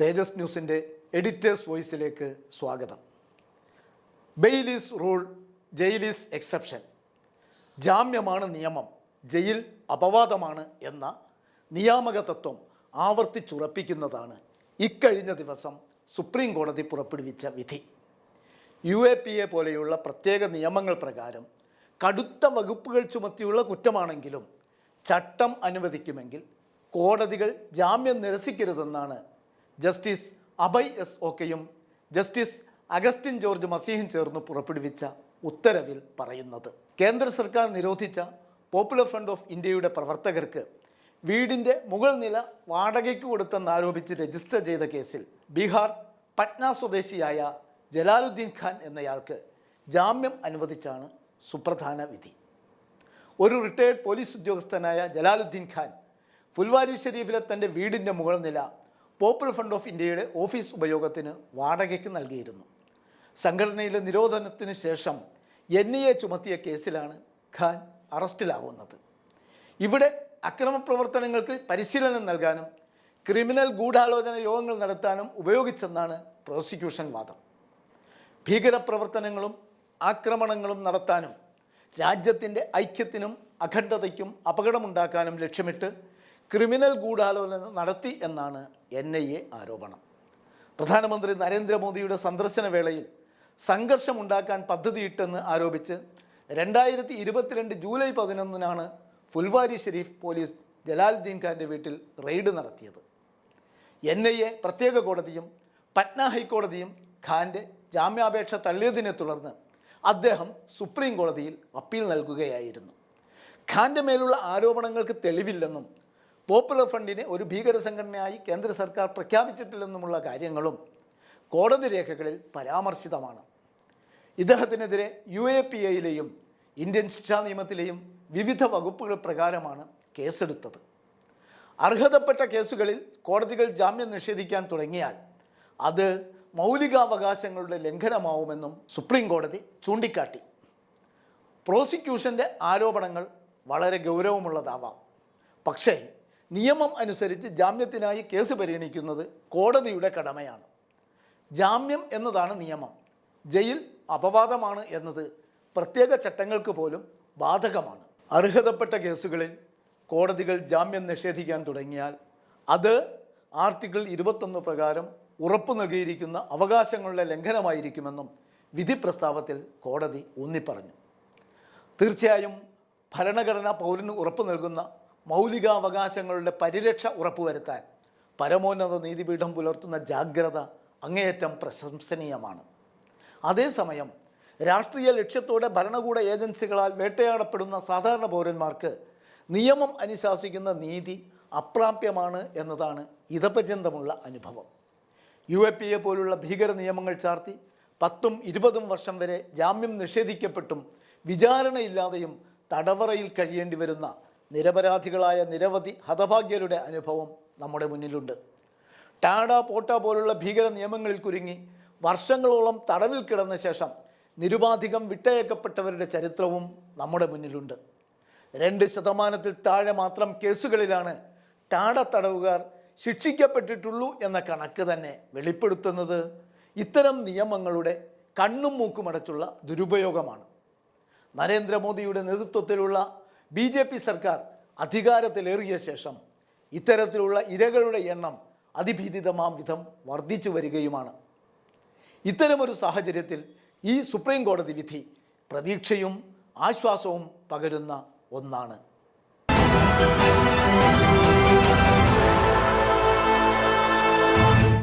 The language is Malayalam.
തേജസ് ന്യൂസിന്റെ എഡിറ്റേഴ്സ് വോയിസിലേക്ക് സ്വാഗതം. ബെയിലീസ് റൂൾ ജയിലീസ് എക്സെപ്ഷൻ. ജാമ്യമാണ് നിയമം ജയിൽ അപവാദമാണ് എന്ന നിയാമക തത്വം ആവർത്തിച്ചുറപ്പിക്കുന്നതാണ് ഇക്കഴിഞ്ഞ ദിവസം സുപ്രീം കോടതി പുറപ്പെടുവിച്ച വിധി. യു എ പി എ പോലെയുള്ള പ്രത്യേക നിയമങ്ങൾ പ്രകാരം കടുത്ത വകുപ്പുകൾ ചുമത്തിയുള്ള കുറ്റമാണെങ്കിലും ചട്ടം അനുവദിക്കുമെങ്കിൽ കോടതികൾ ജാമ്യം നിരസിക്കരുതെന്നാണ് ജസ്റ്റിസ് അഭയ് എസ് ഓക്കെയും ജസ്റ്റിസ് അഗസ്റ്റിൻ ജോർജ് മസീഹും ചേർന്ന് പുറപ്പെടുവിച്ച ഉത്തരവിൽ പറയുന്നത്. കേന്ദ്ര സർക്കാർ നിരോധിച്ച പോപ്പുലർ ഫ്രണ്ട് ഓഫ് ഇന്ത്യയുടെ പ്രവർത്തകർക്ക് വീടിന്റെ മുകൾ നില വാടകയ്ക്ക് കൊടുത്തെന്നാരോപിച്ച് രജിസ്റ്റർ ചെയ്ത കേസിൽ ബീഹാർ പട്ന സ്വദേശിയായ ജലാലുദ്ദീൻ ഖാൻ എന്നയാൾക്ക് ജാമ്യം അനുവദിച്ചാണ് സുപ്രധാന വിധി. ഒരു റിട്ടയേർഡ് പോലീസ് ഉദ്യോഗസ്ഥനായ ജലാലുദ്ദീൻ ഖാൻ ഫുൽവാരി ഷെരീഫിലെ തന്റെ വീടിന്റെ മുകൾ നില പോപ്പുലർ ഫണ്ട് ഓഫ് ഇന്ത്യയുടെ ഓഫീസ് ഉപയോഗത്തിന് വാടകയ്ക്ക് നൽകിയിരുന്നു. സംഘടനയിലെ നിരോധനത്തിന് ശേഷം എൻ ഐ എ ചുമത്തിയ കേസിലാണ് ഖാൻ അറസ്റ്റിലാവുന്നത്. ഇവിടെ അക്രമപ്രവർത്തനങ്ങൾക്ക് പരിശീലനം നൽകാനും ക്രിമിനൽ ഗൂഢാലോചന യോഗങ്ങൾ നടത്താനും ഉപയോഗിച്ചെന്നാണ് പ്രോസിക്യൂഷൻ വാദം. ഭീകരപ്രവർത്തനങ്ങളും ആക്രമണങ്ങളും നടത്താനും രാജ്യത്തിന്റെ ഐക്യത്തിനും അഖണ്ഡതയ്ക്കും അപകടമുണ്ടാക്കാനും ലക്ഷ്യമിട്ട് ക്രിമിനൽ ഗൂഢാലോചന നടത്തി എന്നാണ് എൻ ഐ എ ആരോപണം. പ്രധാനമന്ത്രി നരേന്ദ്രമോദിയുടെ സന്ദർശന വേളയിൽ സംഘർഷമുണ്ടാക്കാൻ പദ്ധതിയിട്ടെന്ന് ആരോപിച്ച് രണ്ടായിരത്തി ഇരുപത്തിരണ്ട് ജൂലൈ പതിനൊന്നിനാണ് ഫുൽവാരി ഷെരീഫ് പോലീസ് ജലാലുദ്ദീൻ ഖാന്റെ വീട്ടിൽ റെയ്ഡ് നടത്തിയത്. എൻ ഐ എ പ്രത്യേക കോടതിയും പറ്റ്ന ഹൈക്കോടതിയും ഖാന്റെ ജാമ്യാപേക്ഷ തള്ളിയതിനെ തുടർന്ന് അദ്ദേഹം സുപ്രീം കോടതിയിൽ അപ്പീൽ നൽകുകയായിരുന്നു. ഖാന്റെ മേലുള്ള ആരോപണങ്ങൾക്ക് തെളിവില്ലെന്നും പോപ്പുലർ ഫണ്ടിനെ ഒരു ഭീകര സംഘടനയായി കേന്ദ്ര സർക്കാർ പ്രഖ്യാപിച്ചിട്ടില്ലെന്നുമുള്ള കാര്യങ്ങളും കോടതി രേഖകളിൽ പരാമർശിതമാണ്. ഇദ്ദേഹത്തിനെതിരെ യു എ പി എയിലെയും ഇന്ത്യൻ ശിക്ഷാ നിയമത്തിലെയും വിവിധ വകുപ്പുകൾ പ്രകാരമാണ് കേസെടുത്തത്. അർഹതപ്പെട്ട കേസുകളിൽ കോടതികൾ ജാമ്യം നിഷേധിക്കാൻ തുടങ്ങിയാൽ അത് മൗലികാവകാശങ്ങളുടെ ലംഘനമാവുമെന്നും സുപ്രീം കോടതി ചൂണ്ടിക്കാട്ടി. പ്രോസിക്യൂഷന്റെ ആരോപണങ്ങൾ വളരെ ഗൗരവമുള്ളതാവാം. പക്ഷേ നിയമം അനുസരിച്ച് ജാമ്യത്തിനായി കേസ് പരിഗണിക്കുന്നത് കോടതിയുടെ കടമയാണ്. ജാമ്യം എന്നതാണ് നിയമം. ജയിൽ അപവാദമാണ് എന്നത് പ്രത്യേക ചട്ടങ്ങൾക്ക് പോലും ബാധകമാണ്. അർഹതപ്പെട്ട കേസുകളിൽ കോടതികൾ ജാമ്യം നിഷേധിക്കാൻ തുടങ്ങിയാൽ അത് ആർട്ടിക്കിൾ ഇരുപത്തൊന്ന് പ്രകാരം ഉറപ്പു നൽകിയിരിക്കുന്ന അവകാശങ്ങളുടെ ലംഘനമായിരിക്കുമെന്നും വിധി പ്രസ്താവത്തിൽ കോടതി ഊന്നിപ്പറഞ്ഞു. തീർച്ചയായും ഭരണഘടന പൗരന് ഉറപ്പു നൽകുന്ന മൗലികാവകാശങ്ങളുടെ പരിരക്ഷ ഉറപ്പുവരുത്താൻ പരമോന്നത നീതിപീഠം പുലർത്തുന്ന ജാഗ്രത അങ്ങേയറ്റം പ്രശംസനീയമാണ്. അതേസമയം രാഷ്ട്രീയ ലക്ഷ്യത്തോടെ ഭരണകൂട ഏജൻസികളാൽ വേട്ടയാടപ്പെടുന്ന സാധാരണ പൗരന്മാർക്ക് നിയമം അനുശാസിക്കുന്ന നീതി അപ്രാപ്യമാണ് എന്നതാണ് ഇതപര്യന്തമുള്ള അനുഭവം. യു എ പി എ പോലുള്ള ഭീകര നിയമങ്ങൾ ചാർത്തി പത്തും ഇരുപതും വർഷം വരെ ജാമ്യം നിഷേധിക്കപ്പെട്ടും വിചാരണയില്ലാതെയും തടവറയിൽ കഴിയേണ്ടി വരുന്ന നിരപരാധികളായ നിരവധി ഹതഭാഗ്യരുടെ അനുഭവം നമ്മുടെ മുന്നിലുണ്ട്. ടാഡ പോട്ട പോലുള്ള ഭീകര നിയമങ്ങളിൽ കുരുങ്ങി വർഷങ്ങളോളം തടവിൽ കിടന്ന ശേഷം നിരുപാധികം വിട്ടയക്കപ്പെട്ടവരുടെ ചരിത്രവും നമ്മുടെ മുന്നിലുണ്ട്. രണ്ട് ശതമാനത്തിൽ താഴെ മാത്രം കേസുകളിലാണ് ടാഡ തടവുകാർ ശിക്ഷിക്കപ്പെട്ടിട്ടുള്ളൂ എന്ന കണക്ക് തന്നെ വെളിപ്പെടുത്തുന്നത് ഇത്തരം നിയമങ്ങളുടെ കണ്ണും മൂക്കുമടച്ചുള്ള ദുരുപയോഗമാണ്. നരേന്ദ്രമോദിയുടെ നേതൃത്വത്തിലുള്ള ബി ജെ പി സർക്കാർ അധികാരത്തിലേറിയ ശേഷം ഇത്തരത്തിലുള്ള ഇരകളുടെ എണ്ണം അതിഭീതിതമാം വിധം വർദ്ധിച്ചു വരികയുമാണ്. ഇത്തരമൊരു സാഹചര്യത്തിൽ ഈ സുപ്രീം കോടതി വിധി പ്രതീക്ഷയും ആശ്വാസവും പകരുന്ന ഒന്നാണ്.